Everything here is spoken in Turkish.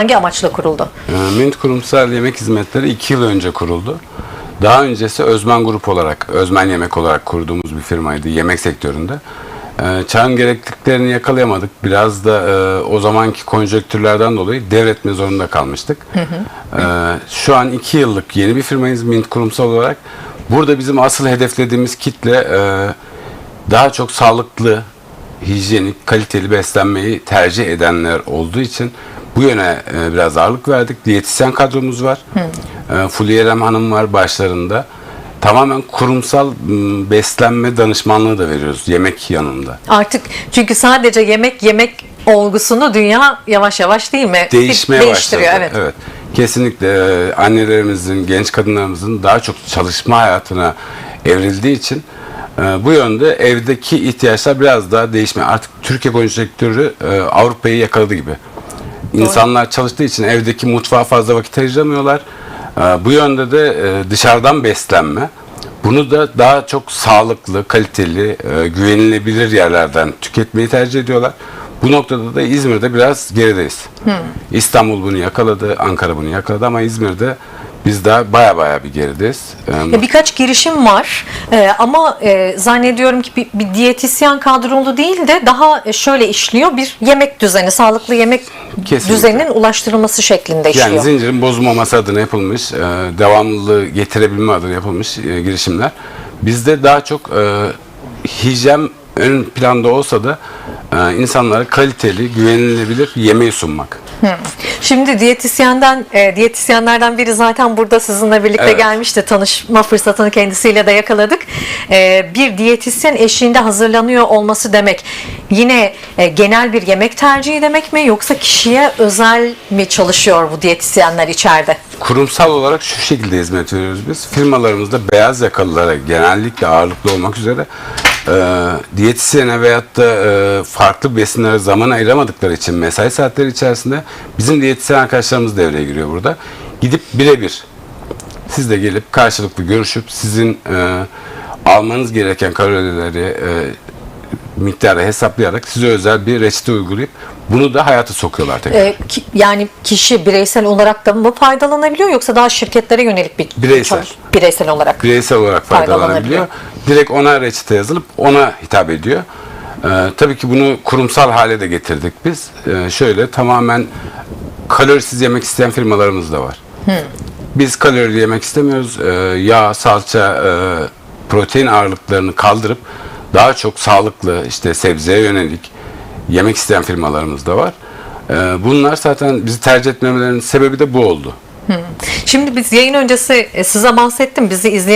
Hangi amaçla kuruldu? Ee, Mint Kurumsal Yemek Hizmetleri 2 yıl önce kuruldu. Daha öncesi Özmen Grup olarak, Özmen Yemek olarak kurduğumuz bir firmaydı yemek sektöründe. Ee, Çağın gerekliliklerini yakalayamadık. Biraz da e, o zamanki konjonktürlerden dolayı devretme zorunda kalmıştık. Ee, Şu an 2 yıllık yeni bir firmayız Mint Kurumsal olarak. Burada bizim asıl hedeflediğimiz kitle e, daha çok sağlıklı, hijyenik, kaliteli beslenmeyi tercih edenler olduğu için bu yöne e, biraz ağırlık verdik. Diyetisyen kadromuz var. E, Fulya Erem Hanım var başlarında. Tamamen kurumsal beslenme danışmanlığı da veriyoruz yemek yanında. Artık çünkü sadece yemek yemek olgusunu dünya yavaş yavaş değil mi? Değişmeye Değiştiriyor başladı. evet. Kesinlikle e, annelerimizin, genç kadınlarımızın daha çok çalışma hayatına evrildiği için e, bu yönde evdeki ihtiyaçlar biraz daha değişmeye. Artık Türkiye konjonktürü e, Avrupa'yı yakaladı gibi. İnsanlar çalıştığı için evdeki mutfağa fazla vakit ayıramıyorlar. E, Bu yönde de e, dışarıdan beslenme. Bunu da daha çok sağlıklı, kaliteli, e, güvenilebilir yerlerden tüketmeyi tercih ediyorlar. Bu noktada da İzmir'de biraz gerideyiz. İstanbul bunu yakaladı, Ankara bunu yakaladı ama İzmir'de biz daha baya baya bir gerideyiz. Ya Birkaç girişim var Ee, ama e, zannediyorum ki bir, bir diyetisyen kadrolu değil de daha e, şöyle işliyor bir yemek düzeni, sağlıklı yemek Kesinlikle. düzeninin ulaştırılması şeklinde işliyor. Yani zincirin bozulmaması adına yapılmış, e, devamlılığı getirebilme adına yapılmış e, girişimler. Bizde daha çok e, hijyen ön planda olsa da e, insanlara kaliteli, güvenilebilir yemeği sunmak. Şimdi diyetisyenden e, diyetisyenlerden biri zaten burada sizinle birlikte Evet. gelmişti. Tanışma fırsatını kendisiyle de yakaladık. E, bir diyetisyen eşliğinde hazırlanıyor olması demek yine e, genel bir yemek tercihi demek mi yoksa kişiye özel mi çalışıyor bu diyetisyenler içeride? Kurumsal olarak şu şekilde hizmet veriyoruz biz. Firmalarımızda beyaz yakalılara genellikle ağırlıklı olmak üzere e, diyetisyene veyahut da e, farklı besinlere zaman ayıramadıkları için mesai saatleri içerisinde bizim diyetisyen arkadaşlarımız devreye giriyor burada. Gidip birebir siz de gelip karşılıklı görüşüp sizin e, almanız gereken kalorileri e, miktarı hesaplayarak size özel bir reçete uygulayıp bunu da hayata sokuyorlar tekrar. E, ki- yani kişi bireysel olarak da mı faydalanabiliyor yoksa daha şirketlere yönelik bir Bireysel. çalış- bireysel olarak? bireysel olarak faydalanabiliyor. Direkt ona reçete yazılıp ona hitap ediyor. Ee, tabii ki bunu kurumsal hale de getirdik biz. Ee, şöyle tamamen kalorisiz yemek isteyen firmalarımız da var. Biz kalorili yemek istemiyoruz. Ee, yağ, salça, e, protein ağırlıklarını kaldırıp daha çok sağlıklı işte sebzeye yönelik yemek isteyen firmalarımız da var. Ee, bunlar zaten bizi tercih etmemelerinin sebebi de bu oldu. Şimdi biz yayın öncesi e, size bahsettim. Bizi izleyen